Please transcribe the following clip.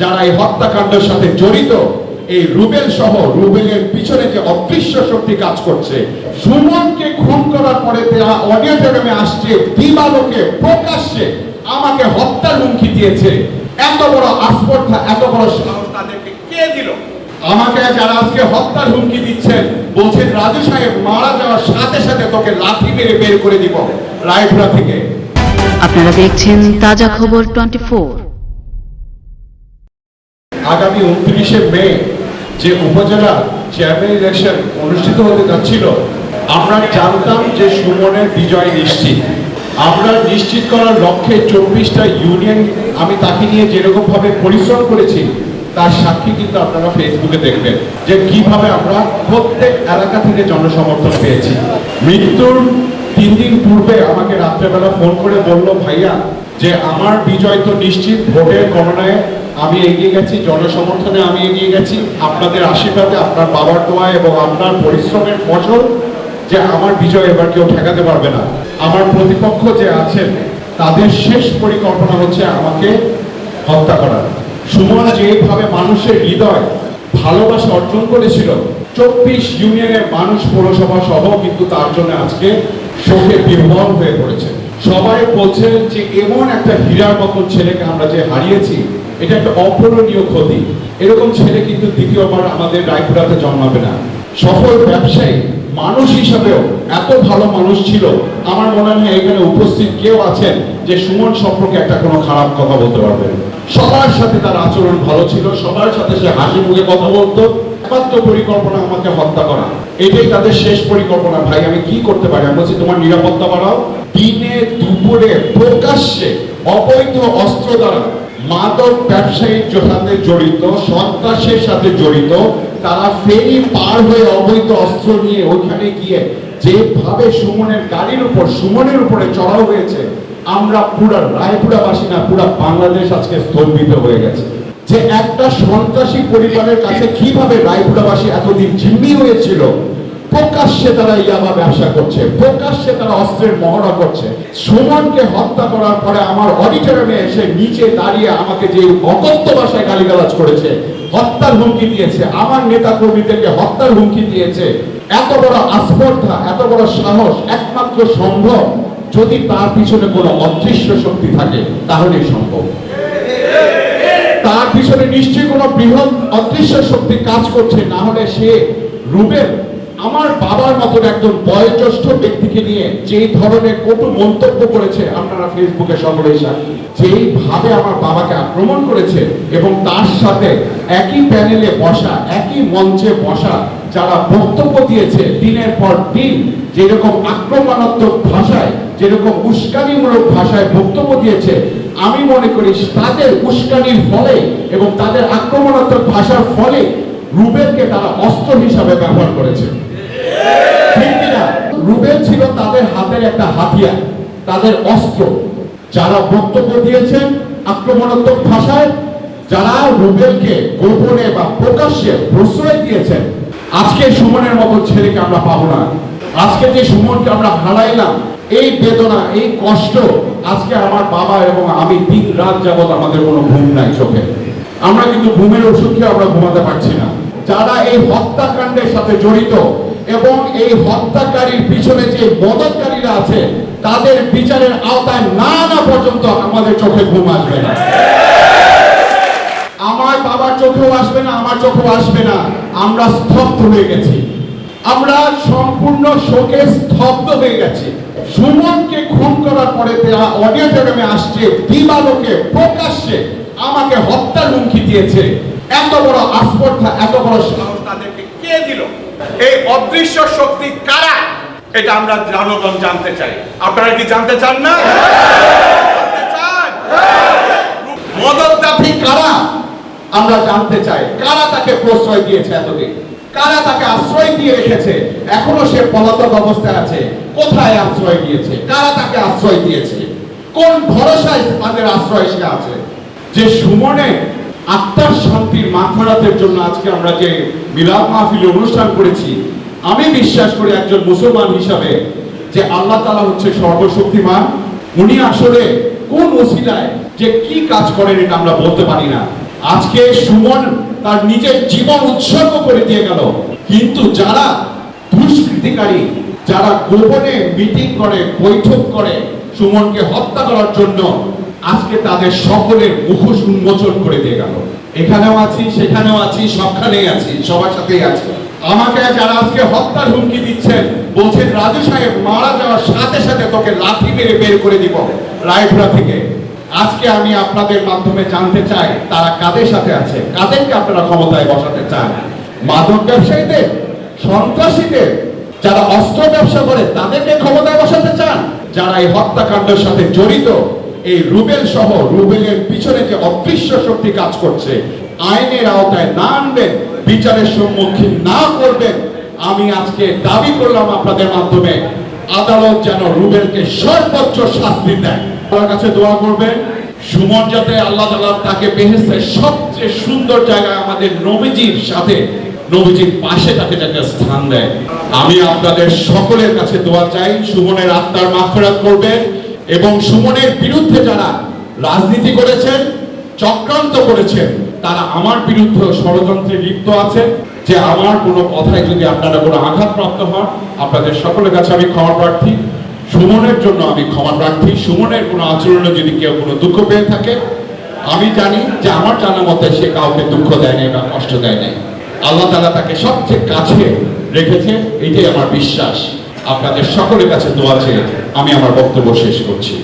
যারা এই হত্যাকাণ্ডের সাথে জড়িত, এই রুবেল সহ রুবেলের পিছনে যে অদৃশ্য শক্তি কাজ করছে, সুমনকে খুন করার পরে তারা অডিটোরিয়ামে আসছে, দিবালোকে প্রকাশ্যে আমাকে হত্যার হুমকি দিয়েছে। এত বড় আস্পর্ধা, এত বড় সাহস তাদেরকে কে দিল? আমাকে যারা আজকে হত্যার হুমকি দিচ্ছেন, বলছেন, রাজু সাহেব, মারা যাওয়ার সাথে সাথে তোকে লাঠি মেরে বের করে দিব, রায়পুরা থেকে। আপনারা দেখছেন তাজা খবর টোয়েন্টি আগামী উনত্রিশে মে যে উপজেলা চেয়ারম্যান ইলেকশন অনুষ্ঠিত হতে যাচ্ছিল, আমরা জানতাম যে সুমনের বিজয় নিশ্চিত। আমরা নিশ্চিত করার লক্ষ্যে চব্বিশটা ইউনিয়ন আমি তাকে নিয়ে যেরকম ভাবে পরিশ্রম করেছি, তার সাক্ষী কিন্তু আপনারা ফেসবুকে দেখবেন যে কীভাবে আমরা প্রত্যেক এলাকা থেকে জনসমর্থন পেয়েছি। মৃত্যুর তিন দিন পূর্বে আমাকে রাত্রেবেলা ফোন করে বলল, ভাইয়া, যে আমার বিজয় তো নিশ্চিত, ভোটের গণনায় আমি এগিয়ে গেছি, জনসমর্থনে আমি এগিয়ে গেছি। আপনাদের আশীর্বাদে, আপনার বাবার দোয়া এবং আপনার পরিশ্রমের ফসল যে আমার বিজয় এবার কেউ ঠেকাতে পারবে না। আমার প্রতিপক্ষ যে আছেন, তাদের শেষ পরিকল্পনা হচ্ছে আমাকে হত্যা করা। সুমন যেভাবে মানুষের হৃদয় ভালোবাসা অর্জন করেছিল। চব্বিশ ইউনিয়নের মানুষ পৌরসভা সহ কিন্তু তার জন্য আজকে শোকে বিহ্বল হয়ে পড়েছে। সবাই বলছে যে এমন একটা হীরার মতন ছেলেকে আমরা যে হারিয়েছি, এটা একটা অপূরণীয় ক্ষতি। এরকম ছেলে কিন্তু দ্বিতীয়বার আমাদের রায়পুরাতে জন্মাবে না। সফল ব্যবসায়ী, মানুষ হিসাবেও এত ভালো মানুষ ছিল। আমার মনে হয় এখানে উপস্থিত কেউ আছেন যে সুমন সম্পর্কে একটা কোনো খারাপ কথা বলতে পারবেন। সবার সাথে তার আচরণ ভালো ছিল, সবার সাথে সে হাসি মুখে কথা বলতো। একমাত্র পরিকল্পনা আমাকে হত্যা করা। এটাই তাদের শেষ পরিকল্পনা। ভাই, আমি কি করতে পারি? আমি বলছি, তোমার নিরাপত্তা বাড়াও। দিনে দুপুরে প্রকাশ্যে অবৈধ অস্ত্র দ্বারা মাদক ব্যবসায়ীর সাথে জড়িত, সন্ত্রাসের সাথে জড়িত, তারা ফেরি পার হয়ে অবৈধ অস্ত্র নিয়ে ওইখানে গিয়ে যেভাবে সুমনের গাড়ির উপর, সুমনের উপরে চড়াও হয়েছে, আমরা পুরা রায়পুরাবাসী না, পুরা বাংলাদেশ আজকে স্তম্ভিত হয়ে গেছে। যে একটা সন্ত্রাসী পরিবারের কাছে কীভাবে রায়পুরাবাসী এতদিন জিম্মি হয়েছিল প্রকাশ্যে তারা ইয়াবা ব্যবসা করছে, প্রকাশ্যে তারা অস্ত্রের মহড়া করছে। সুমনকে হত্যা করার পরে আমার অডিটোরিয়ামে এসে নিচে দাঁড়িয়ে আমাকে যে অকথ্য ভাষায় গালিগালাজ করেছে, হত্যার হুমকি দিয়েছে। আমার নেতা কর্মীদেরকে হত্যার হুমকি দিয়েছে। এত বড় আস্পর্ধা, এত বড় সাহস, একমাত্র সম্ভব যদি তার পিছনে কোনো অদৃশ্য শক্তি থাকে, তাহলেই সম্ভব। তার পিছনে নিশ্চয়ই কোনো বৃহৎ অদৃশ্য শক্তি কাজ করছে, না হলে সে রুবেল আমার বাবার মতন একজন বয়োজ্যেষ্ঠ ব্যক্তিকে নিয়ে যে ধরনের কটু মন্তব্য করেছে আপনারা ফেসবুকে সাক্ষী যেইভাবে আমার বাবাকে আক্রমণ করেছে এবং তার সাথে একই প্যানেলে বসা, একই মঞ্চে বসা যারা বক্তব্য দিয়েছে দিনের পর দিন, যেরকম আক্রমণাত্মক ভাষায়, যেরকম উস্কানিমূলক ভাষায় বক্তব্য দিয়েছে, আমি মনে করি তাদের উস্কানির ফলে এবং তাদের আক্রমণাত্মক ভাষার ফলে রুবেলকে তারা অস্ত্র হিসাবে ব্যবহার করেছে। রুবেল ছিল তাদের হাতের একটা হাতিয়ার, তাদের অস্ত্র। যারা বক্তব্য দিয়েছেন আক্রমণাত্মক ভাষায়, যারা রুবেলকে গোপনে বা প্রকাশ্যে প্রশ্রয় দিয়েছেন, আজকে সুমনের মতো ছেলেকে আমরা পাবো না। আজকে যে সুমনকে আমরা হারাইলাম, এই বেদনা, এই কষ্ট, আজকে আমার বাবা এবং আমি দিন রাত যাবত আমাদের কোনো ঘুম নাই চোখে। আমরা কিন্তু ঘুমের ওষুধ খেয়ে আমরা ঘুমাতে পারছি না। যারা এই হত্যাকাণ্ডের সাথে জড়িত এবং এই হত্যাকারীর পিছনে যে মদতকারীরা আছে, তাদের বিচারের আওতায় না না পর্যন্ত আমাদের চোখে ঘুম আসবে না। আমার বাবার চোখেও আসবে না, আমার চোখেও আসবে না। আমরা স্তব্ধ হয়ে গেছি। আমরা সম্পূর্ণ শোকে স্তব্ধ হয়ে গেছি। সুমনকে খুন করার পরে তারা অডিটোরিয়ামে আসছে, দিবালোকে প্রকাশ্যে আমাকে হত্যার হুমকি দিয়েছে। এত বড় আস্পর্ধা, এত বড় সাহস তাদেরকে কে দিল? এই অদৃশ্য শক্তি কারা? এটা আমরা জনগণ জানতে চাই। আপনারা কি জানতে চান না? মদতদাফি কারা? আমরা জানতে চাই। কারা তাকে প্রশ্রয় দিয়েছে এতদিন? কারা তাকে আশ্রয় দিয়ে রেখেছে? এখনও সে পলাতক অবস্থায় আছে। কোথায় আশ্রয় দিয়েছে? কারা তাকে আশ্রয় দিয়েছে? কোন ভরসায় তাদের আশ্রয় সে আছে? যে সুমনে আত্মার শান্তির মাথারাতের জন্য আজকে আমরা যে মিলাদ মাহফিল অনুষ্ঠান করেছি, আমি বিশ্বাস করি একজন মুসলমান হিসাবে যে আল্লাহ তালা হচ্ছে সর্বশক্তিমান। উনি আসলে কোন ওসিলায় যে কি কাজ করেন এটা আমরা বলতে পারি না। আজকে সুমন তার নিজের জীবন উৎসর্গ করে দিয়ে গেল। কিন্তু যারা দুষ্কৃতিকারী, যারা গোপনে মিটিং করে, বৈঠক করে সুমনকে হত্যা করার জন্য আজকে তাদের সকলের মুখোশ উন্মোচন করে দিয়ে গেল। এখানেও আছি, সেখানেও আছি, সবখানেই আছি, সবার সাথেই আছি। আমাকে যারা আজকে হত্যার হুমকি দিচ্ছেন, বলছেন, রাজু সাহেব, মারা যাওয়ার সাথে সাথে তোকে লাঠি মেরে বের করে দিব রায়পুরা থেকে। আজকে আমি আপনাদের মাধ্যমে জানতে চাই, তারা কাদের সাথে আছে? কাদেরকে আপনারা ক্ষমতায় বসাতে চান? মাদক ব্যবসায়ীদের? সন্ত্রাসীদের? যারা অস্ত্র ব্যবসা করে, তাদেরকে ক্ষমতায় বসাতে চান? যারা এই হত্যাকাণ্ডের সাথে জড়িত এই রুবেল সহ রুবেলের পিছনে যে অদৃশ্য শক্তি কাজ করছে, আইনের আওতায় না আনবেন, বিচারের সম্মুখীন না করবেন, আমি আজকে দাবি করলাম আপনাদের মাধ্যমে, আদালত যেন রুবেলকে সর্বোচ্চ শাস্তি দেয়। আল্লাহর কাছে দোয়া করবেন, সুমন যাতে আল্লাহ তাআলা তাকে বেহেস্তের সবচেয়ে সুন্দর জায়গায় আমাদের নবীজির সাথে, নবীজির পাশে তাকে যাতে স্থান দেয়। আমি আপনাদের সকলের কাছে দোয়া চাই, সুমনের আত্মার মাফেরাত করবেন এবং সুমনের বিরুদ্ধে যারা রাজনীতি করেছেন, চক্রান্ত করেছেন, তারা আমার বিরুদ্ধে ষড়যন্ত্রে লিপ্ত আছে। যে আমার কোনো কথায় যদি আপনারা কোনো আঘাতপ্রাপ্ত হন, আপনাদের সকলের কাছে আমি ক্ষমা প্রার্থী। সুমনের জন্য আমি ক্ষমা প্রার্থী। সুমনের কোনো আচরণে যদি কেউ কোনো দুঃখ পেয়ে থাকে, আমি জানি যে আমার জানা মতে সে কাউকে দুঃখ দেয় নাই বা কষ্ট দেয় নাই। আল্লাহ তালা তাকে সবচেয়ে কাছে রেখেছে, এটাই আমার বিশ্বাস। আপনাদের সকলের কাছে দোয়া চেয়ে আমি আমার বক্তব্য শেষ করছি।